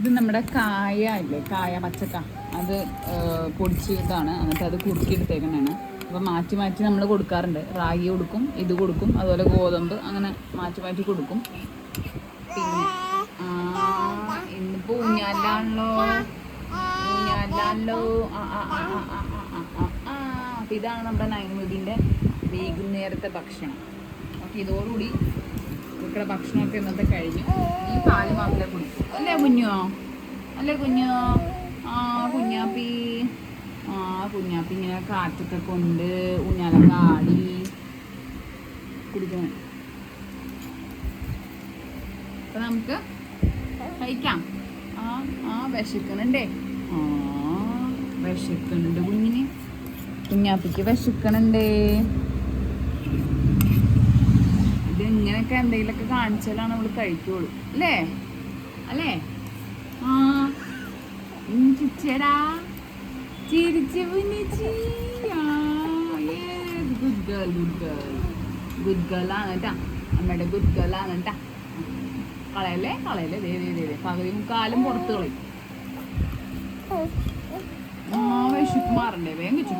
ഇത് നമ്മുടെ കായ ഇല്ലേ? കായ പച്ചക്ക. അത് പൊടിച്ചതാണ്. എന്നിട്ട് അത് കുറുക്കിയെടുത്തേക്കുന്നതാണ്. അപ്പോൾ മാറ്റി മാറ്റി നമ്മൾ കൊടുക്കാറുണ്ട്. റാഗി കൊടുക്കും ഇത് കൊടുക്കും അതുപോലെ ഗോതമ്പ് അങ്ങനെ മാറ്റി മാറ്റി കൊടുക്കും. പിന്നെ ഇന്നിപ്പോൾ ഊഞ്ഞാലാണല്ലോ ഊഞ്ഞാലാണല്ലോ അപ്പം ഇതാണ് നമ്മുടെ നൈമുദീന്റെ വൈകുന്നേരത്തെ ഭക്ഷണം. ഓക്കെ ഇതോടുകൂടി ഇവിടെ ഭക്ഷണമൊക്കെ ഇന്നത്തെ കഴിഞ്ഞു. ഈ കുഞ്ഞോ? അല്ലേ കുഞ്ഞോ? ആ കുഞ്ഞാപ്പി. ആ കുഞ്ഞാപ്പി ഇങ്ങനെ കാറ്റൊക്കെ കൊണ്ട് ഊഞ്ഞാലൊക്കെ ആടി കുടിക്കണം. അപ്പൊ നമുക്ക് കഴിക്കാം. ആ ആ വിശക്കണുണ്ടേ ആ വിശക്കണുണ്ട് കുഞ്ഞിന്. കുഞ്ഞാപ്പിക്ക് വിശക്കണുണ്ടേ ഇത് ഇങ്ങനെയൊക്കെ എന്തെങ്കിലുമൊക്കെ കാണിച്ചാലാണ് നമ്മൾ കഴിക്കുള്ളൂ. അല്ലേ? അല്ലേ? ചിരിച്ചടാ ചിരിച്ചു good girl good girl good girl ആണ് കേട്ടാ അമ്മയുടെ ഗുഡ് ഗേൾ ആണ് കേട്ടാ കളയല്ലേ? കളയല്ലേ? ദേ ദേ ദേ പകുതി മുക്കാലും പുറത്ത് കളി ആ വിശപ്പ് മാറണ്ടേ. വേഗം കിച്ചു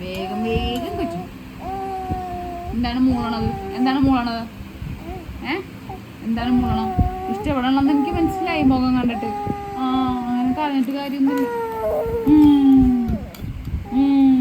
വേഗം വേഗം കിച്ചു എന്താണ് മൂളണത്? എന്താണ് മൂളണത്? ഏ? എന്താണ് മൂളണം ഇഷ്ടപ്പെടണമെന്ന് എനിക്ക് മനസ്സിലായി മുഖം കണ്ടിട്ട് ആ അങ്ങനെ കളഞ്ഞിട്ട് കാര്യമൊന്നുമില്ല ഉം. ഉം.